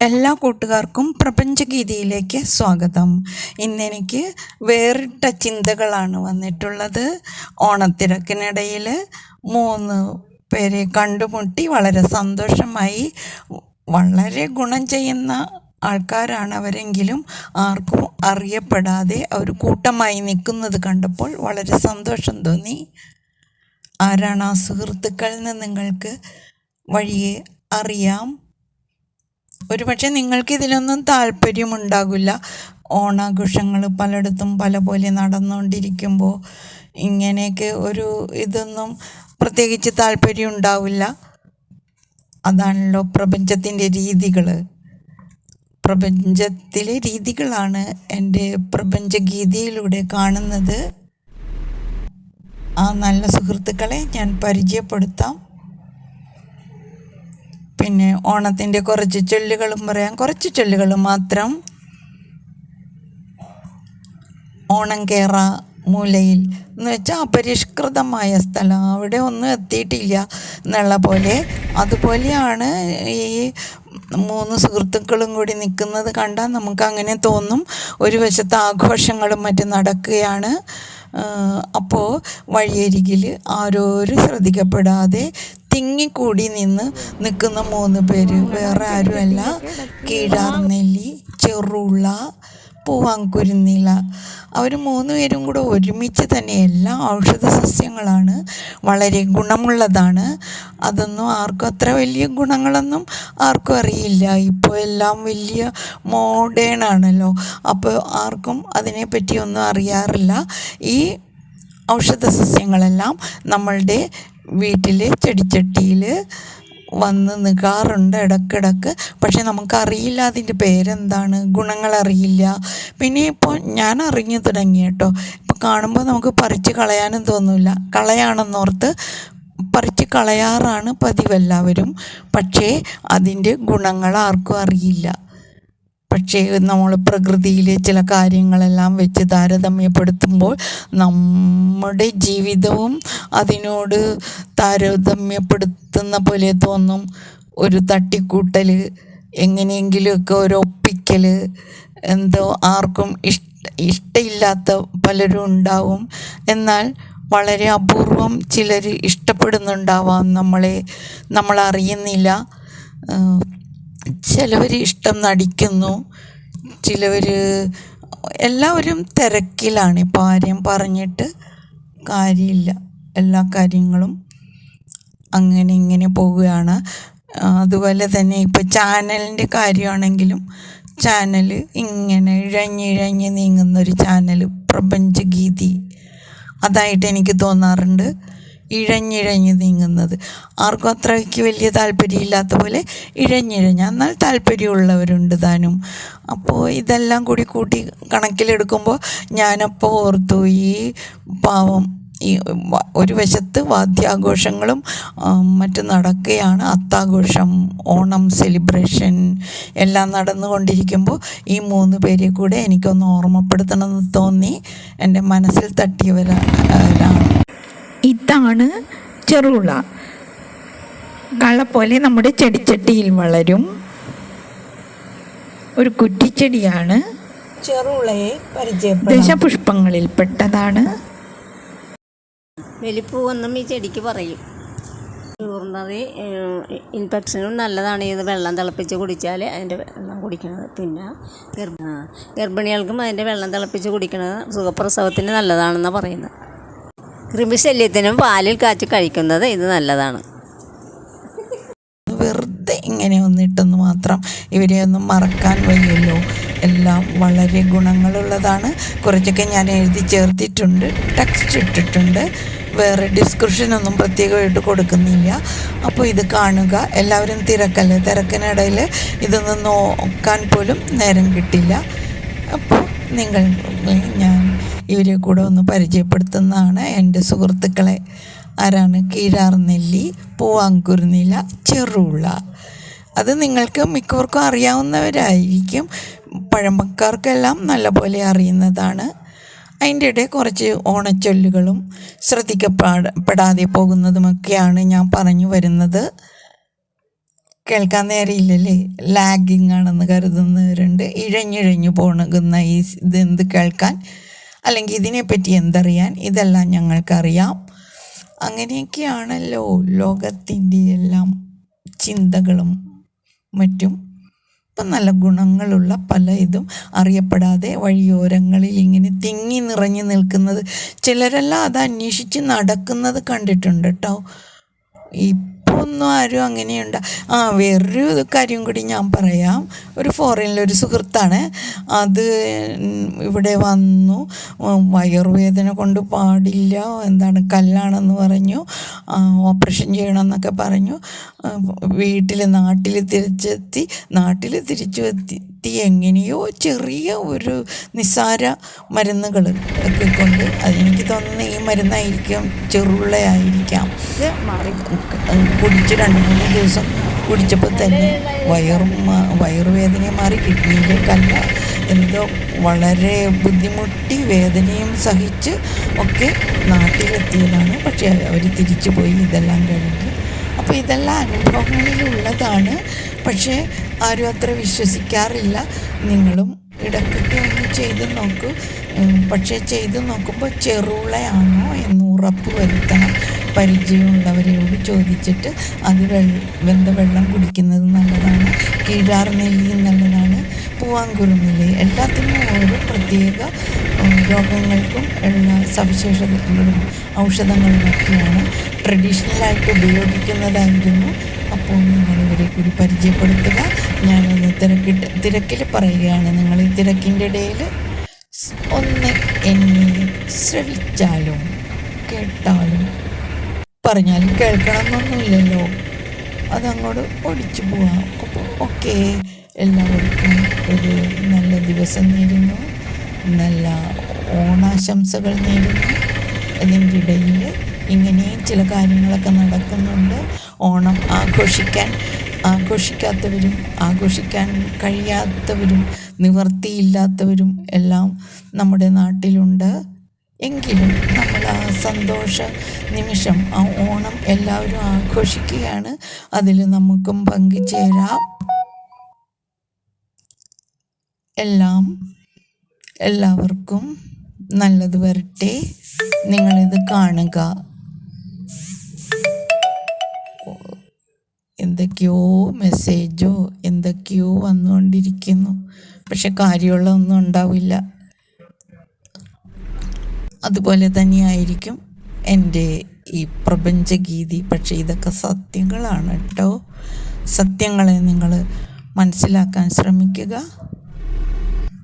എല്ലാ കൂട്ടുകാർക്കും പ്രപഞ്ചഗീതിയിലേക്ക് സ്വാഗതം. ഇന്നെനിക്ക് വേറിട്ട ചിന്തകളാണ് വന്നിട്ടുള്ളത്. ഓണത്തിരക്കിനിടയിൽ മൂന്ന് പേരെ കണ്ടുമുട്ടി വളരെ സന്തോഷമായി വളരെ ഗുണം ചെയ്യുന്ന ആൾക്കാരാണ് അവരെങ്കിലും ആർക്കും അറിയപ്പെടാതെ അവർ കൂട്ടമായി നിൽക്കുന്നത് കണ്ടപ്പോൾ വളരെ സന്തോഷം തോന്നി. ആരാണ് ആ സുഹൃത്തുക്കളിൽ നിന്ന് നിങ്ങൾക്ക് വഴിയെ അറിയാം? ഒരുപക്ഷെ നിങ്ങൾക്ക് ഇതിലൊന്നും താല്പര്യമുണ്ടാകില്ല. ഓണാഘോഷങ്ങൾ പലയിടത്തും പല പോലെ നടന്നുകൊണ്ടിരിക്കുമ്പോൾ ഇങ്ങനെയൊക്കെ ഒരു ഇതൊന്നും പ്രത്യേകിച്ച് താല്പര്യം ഉണ്ടാവില്ല അതാണല്ലോ പ്രപഞ്ചത്തിന്റെ രീതികൾ. പ്രപഞ്ചത്തിലെ രീതികളാണ് എന്റെ പ്രപഞ്ചഗീതിയിലൂടെ കാണുന്നത്. ആ നല്ല സുഹൃത്തുക്കളെ ഞാൻ പരിചയപ്പെടുത്താം. പിന്നെ ഓണത്തിന്റെ കുറച്ച് ചൊല്ലുകളും പറയാം. കുറച്ച് ചൊല്ലുകൾ മാത്രം. ഓണം കേറ മൂലയിൽ. എന്ന് വെച്ചാൽ അപരിഷ്കൃതമായ സ്ഥലം. അവിടെ ഒന്നും എത്തിയിട്ടില്ല എന്നുള്ള പോലെ. അതുപോലെയാണ് ഈ മൂന്ന് സുഹൃത്തുക്കളും കൂടി നിൽക്കുന്നത് കണ്ടാൽ നമുക്ക് അങ്ങനെ തോന്നും. ഒരു വശത്ത് ആഘോഷങ്ങളും മറ്റും നടക്കുകയാണ്. അപ്പോൾ വഴിയരികിൽ ആരോരും ശ്രദ്ധിക്കപ്പെടാതെ തിങ്ങിക്കൂടി നിന്ന് നിൽക്കുന്ന മൂന്ന് പേര്. വേറെ ആരുമല്ല. കീഴാർനെല്ലി ചെറുള്ള പൂവാങ്കുരുന്നില. അവർ മൂന്ന് പേരും കൂടെ ഒരുമിച്ച് തന്നെ എല്ലാ ഔഷധ സസ്യങ്ങളാണ് വളരെ ഗുണമുള്ളതാണ്. അതൊന്നും ആർക്കും അത്ര വലിയ ഗുണങ്ങളൊന്നും ആർക്കും അറിയില്ല. ഇപ്പോൾ എല്ലാം വലിയ മോഡേൺ ആണല്ലോ. അപ്പോൾ ആർക്കും അതിനെപ്പറ്റി ഒന്നും അറിയാറില്ല. ഈ ഔഷധ സസ്യങ്ങളെല്ലാം നമ്മളുടെ വീട്ടിൽ ചെടിച്ചട്ടിയിൽ വന്ന് നിൽക്കാറുണ്ട് ഇടക്കിടക്ക്. പക്ഷെ നമുക്കറിയില്ല അതിന്റെ പേരെന്താണ് ഗുണങ്ങളറിയില്ല. പിന്നെ ഇപ്പോൾ ഞാൻ അറിഞ്ഞു തുടങ്ങി കേട്ടോ. ഇപ്പോൾ കാണുമ്പോൾ നമുക്ക് പറിച്ച് കളയാനും തോന്നില്ല. കളയാണെന്നോർത്ത് പറിച്ച് കളയാറാണ് പതിവെല്ലാവരും പക്ഷേ അതിന്റെ ഗുണങ്ങൾ ആർക്കും അറിയില്ല. പക്ഷേ നമ്മൾ പ്രകൃതിയിലെ ചില കാര്യങ്ങളെല്ലാം വെച്ച് താരതമ്യപ്പെടുത്തുമ്പോൾ നമ്മുടെ ജീവിതവും അതിനോട് താരതമ്യപ്പെടുത്തുന്ന പോലെ തോന്നും. ഒരു തട്ടിക്കൂട്ടൽ എങ്ങനെയെങ്കിലുമൊക്കെ ഒരു ഒപ്പിക്കൽ എന്തോ ആർക്കും ഇഷ്ട ഇഷ്ടമില്ലാത്ത പലരും ഉണ്ടാവും. എന്നാൽ വളരെ അപൂർവം ചിലർ ഇഷ്ടപ്പെടുന്നുണ്ടാവാം നമ്മളെ. നമ്മൾ അറിയുന്നില്ല ചിലവർ ഇഷ്ടം നടിക്കുന്നു. ചിലവർ എല്ലാവരും തിരക്കിലാണ്. ഇപ്പോൾ ആരെയും പറഞ്ഞിട്ട് കാര്യമില്ല. എല്ലാ കാര്യങ്ങളും അങ്ങനെ ഇങ്ങനെ പോവുകയാണ്. അതുപോലെ തന്നെ ഇപ്പോൾ ചാനലിന്റെ കാര്യമാണെങ്കിലും ചാനൽ ഇങ്ങനെ ഇഴഞ്ഞിഴഞ്ഞ് നീങ്ങുന്നൊരു ചാനൽ പ്രപഞ്ചഗീതി അതായിട്ട് എനിക്ക് തോന്നാറുണ്ട്. ഇഴഞ്ഞിഴഞ്ഞ് നീങ്ങുന്നത്. ആർക്കും അത്രയ്ക്ക് വലിയ താല്പര്യമില്ലാത്ത പോലെ ഇഴഞ്ഞിഴഞ്ഞ്. എന്നാൽ താല്പര്യമുള്ളവരുണ്ട് താനും. അപ്പോൾ ഇതെല്ലാം കൂടി കൂട്ടി കണക്കിലെടുക്കുമ്പോൾ ഞാനപ്പോൾ ഓർത്തു ഈ പാവം ഈ ഒരു വശത്ത് വാദ്യാഘോഷങ്ങളും മറ്റും നടക്കുകയാണ്. അത്താഘോഷം ഓണം സെലിബ്രേഷൻ എല്ലാം നടന്നുകൊണ്ടിരിക്കുമ്പോൾ ഈ മൂന്ന് പേരെ കൂടെ എനിക്കൊന്ന് ഓർമ്മപ്പെടുത്തണമെന്ന് തോന്നി. എന്റെ മനസ്സിൽ തട്ടിയവരാണ് ഇതാണ് ചെറുള. കള പോലെ നമ്മുടെ ചെടിച്ചട്ടിയിൽ വളരും. ഒരു കുറ്റിച്ചെടിയാണ്. ചെറുളയെ പരിചയപ്പെടും. ദശപുഷ്പങ്ങളിൽ പെട്ടതാണ് വെലിപ്പൂവെന്നും ഈ ചെടിക്ക് പറയും. യൂറിനറി ഇൻഫെക്ഷനും നല്ലതാണ്. ഇത് വെള്ളം തിളപ്പിച്ച് കുടിച്ചാൽ അതിന്റെ വെള്ളം കുടിക്കുന്നത് പിന്നെ ഗർഭ ഗർഭിണികൾക്കും അതിന്റെ വെള്ളം തിളപ്പിച്ച് കുടിക്കുന്നത് സുഖപ്രസവത്തിന് നല്ലതാണെന്നാണ് പറയുന്നത്. കൃമിശല്യത്തിനും പാലിൽ കാച്ചി കഴിക്കുന്നത് ഇത് നല്ലതാണ്. വെറുതെ ഇങ്ങനെ ഒന്നിട്ടെന്ന് മാത്രം ഇവരെ ഒന്നും മറക്കാൻ വയ്യല്ലോ. എല്ലാം വളരെ ഗുണങ്ങളുള്ളതാണ്. കുറച്ചൊക്കെ ഞാൻ എഴുതി ചേർത്തിട്ടുണ്ട് ടെക്സ്റ്റ് ഇട്ടിട്ടുണ്ട്. വേറെ ഡിസ്ക്രിപ്ഷനൊന്നും പ്രത്യേകമായിട്ട് കൊടുക്കുന്നില്ല. അപ്പോൾ ഇത് കാണുക. എല്ലാവരും തിരക്കല്ലേ? തിരക്കിനിടയിൽ ഇതൊന്നും നോക്കാൻ പോലും നേരം കിട്ടില്ല. അപ്പോൾ നിങ്ങൾ ഞാൻ ഇവരെ കൂടെ ഒന്ന് പരിചയപ്പെടുത്തുന്നതാണ്. എന്റെ സുഹൃത്തുക്കളെ ആരാണ്? കീഴാർ നെല്ലി പൂവാങ്കുരുനില ചെറുള്ള അത് നിങ്ങൾക്ക് മിക്കവർക്കും അറിയാവുന്നവരായിരിക്കും. പഴമക്കാർക്കെല്ലാം നല്ലപോലെ അറിയുന്നതാണ്. അതിന്റെ ഇടയിൽ കുറച്ച് ഓണച്ചൊല്ലുകളും ശ്രദ്ധിക്കപ്പെടാതെ പോകുന്നതുമൊക്കെയാണ് ഞാൻ പറഞ്ഞു വരുന്നത്. കേൾക്കാൻ നേരമില്ലല്ലേ ലാഗിങ് ആണെന്ന് കരുതുന്നവരുണ്ട്. ഇഴഞ്ഞിഴഞ്ഞു പോണകുന്ന ഈ ഇതെന്ത് കേൾക്കാൻ? അല്ലെങ്കിൽ ഇതിനെപ്പറ്റി എന്തറിയാൻ? ഇതെല്ലാം ഞങ്ങൾക്കറിയാം. അങ്ങനെയൊക്കെയാണല്ലോ ലോകത്തിന്റെ എല്ലാം ചിന്തകളും മറ്റും. ഇപ്പം നല്ല ഗുണങ്ങളുള്ള പല ഇതും അറിയപ്പെടാതെ വഴിയോരങ്ങളിൽ ഇങ്ങനെ തിങ്ങി നിറഞ്ഞു നിൽക്കുന്നത്. ചിലരെല്ലാം അത് അന്വേഷിച്ച് നടക്കുന്നത് കണ്ടിട്ടുണ്ട് കേട്ടോ. ഇപ്പോൾ ഒന്നും ആരും അങ്ങനെയുണ്ട്. ആ വേറൊരു കാര്യം കൂടി ഞാൻ പറയാം. ഒരു ഫോറിനിലൊരു സുഹൃത്താണ്. അത് ഇവിടെ വന്നു. വയറുവേദന കൊണ്ട് പാടില്ല. എന്താണ് കല്ലാണെന്ന് പറഞ്ഞു. ഓപ്പറേഷൻ ചെയ്യണമെന്നൊക്കെ പറഞ്ഞു. വീട്ടിൽ നാട്ടിൽ തിരിച്ചെത്തി. നാട്ടിൽ തിരിച്ചു എത്തി എങ്ങനെയോ ചെറിയ ഒരു നിസ്സാര മരുന്നുകൾ ഒക്കെ കൊണ്ട് അതെനിക്ക് തോന്നുന്നു ഈ മരുന്നായിരിക്കാം ചെറുള്ളയായിരിക്കാം. കുടിച്ച് രണ്ട് മൂന്ന് ദിവസം കുടിച്ചപ്പോൾ തന്നെ വയറും വയറുവേദനയും മാറി കല്ല എന്തോ വളരെ ബുദ്ധിമുട്ടി വേദനയും സഹിച്ച് ഒക്കെ നാട്ടിലെത്തിയതാണ്. പക്ഷേ അവർ തിരിച്ചു പോയി ഇതെല്ലാം കഴിഞ്ഞ് അപ്പോൾ ഇതെല്ലാം അനുഭവങ്ങളിലുള്ളതാണ്. പക്ഷേ ആരും അത്ര വിശ്വസിക്കാറില്ല. നിങ്ങളും ഇടയ്ക്കൊക്കെ ഒന്ന് ചെയ്ത് നോക്കൂ. പക്ഷേ ചെയ്ത് നോക്കുമ്പോൾ ചെറുളയാണോ എന്ന് ഉറപ്പ് വരുത്തണം. പരിചയമുള്ളവരോട് ചോദിച്ചിട്ട് അത് വെള്ള വെന്ത വെള്ളം കുടിക്കുന്നത് നല്ലതാണ്. കീഴാർ നെല്ലിയും നല്ലതാണ്. പൂവാങ്കുറുന്നിൽ എല്ലാത്തിനും ഓരോ പ്രത്യേക രോഗങ്ങൾക്കും ഉള്ള സവിശേഷതകളും ഔഷധങ്ങളുമൊക്കെയാണ് ട്രഡീഷണലായിട്ട് ഉപയോഗിക്കുന്നതായിരുന്നു. അപ്പോൾ നിങ്ങൾ ഇവരെ കൂടി പരിചയപ്പെടുത്തുക. ഞാനൊന്ന് തിരക്കിട്ട് തിരക്കിൽ പറയുകയാണ്. നിങ്ങൾ ഈ തിരക്കിന്റെ ഇടയിൽ ഒന്ന് എന്നെ ശ്രവിച്ചാലും കേട്ടാലും പറഞ്ഞാലും കേൾക്കണമെന്നൊന്നുമില്ലല്ലോ. അതങ്ങോട്ട് ഒടിച്ചു പോവാം. അപ്പോൾ ഓക്കെ. എല്ലാവർക്കും ഒരു നല്ല ദിവസം നേരുന്നു. നല്ല ഓണാശംസകൾ നേരുന്നു. അതിന്റെ ഇടയിൽ ഇങ്ങനെയും ചില കാര്യങ്ങളൊക്കെ നടക്കുന്നുണ്ട്. ഓണം ആഘോഷിക്കാൻ ആഘോഷിക്കാത്തവരും ആഘോഷിക്കാൻ കഴിയാത്തവരും നിവർത്തിയില്ലാത്തവരും എല്ലാം നമ്മുടെ നാട്ടിലുണ്ട്. എങ്കിലും നമ്മൾ സന്തോഷ നിമിഷം ആ ഓണം എല്ലാവരും ആഘോഷിക്കുകയാണ്. അതിൽ നമുക്കും പങ്കുചേരാം. എല്ലാം എല്ലാവർക്കും നല്ലത് വരട്ടെ. നിങ്ങളിത് കാണുക. എന്തൊക്കെയോ മെസ്സേജോ എന്തൊക്കെയോ വന്നുകൊണ്ടിരിക്കുന്നു. പക്ഷെ കാര്യമുള്ള ഒന്നും ഉണ്ടാവില്ല. അതുപോലെ തന്നെയായിരിക്കും എന്റെ ഈ പ്രപഞ്ചഗീതി പക്ഷേ ഇതൊക്കെ സത്യങ്ങളാണ് കേട്ടോ. സത്യങ്ങളെ നിങ്ങൾ മനസ്സിലാക്കാൻ ശ്രമിക്കുക.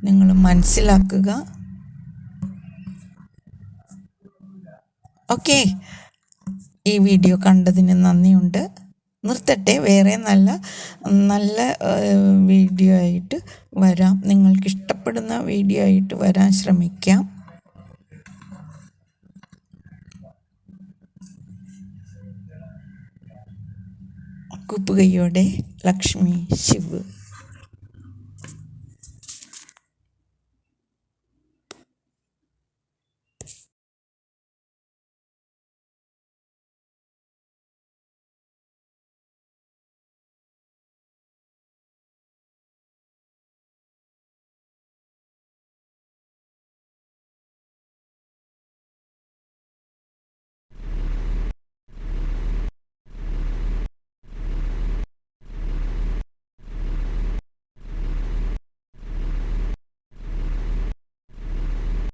നിങ്ങൾ മനസ്സിലാക്കുക. ഓക്കെ. ഈ വീഡിയോ കണ്ടതിന് നന്ദിയുണ്ട്. നിർത്തട്ടെ വേറെ നല്ല നല്ല വീഡിയോ ആയിട്ട് വരാം. നിങ്ങൾക്ക് ഇഷ്ടപ്പെടുന്ന വീഡിയോ ആയിട്ട് വരാൻ ശ്രമിക്കാം. கூப்புகையோட லக்ஷ்மி சிவு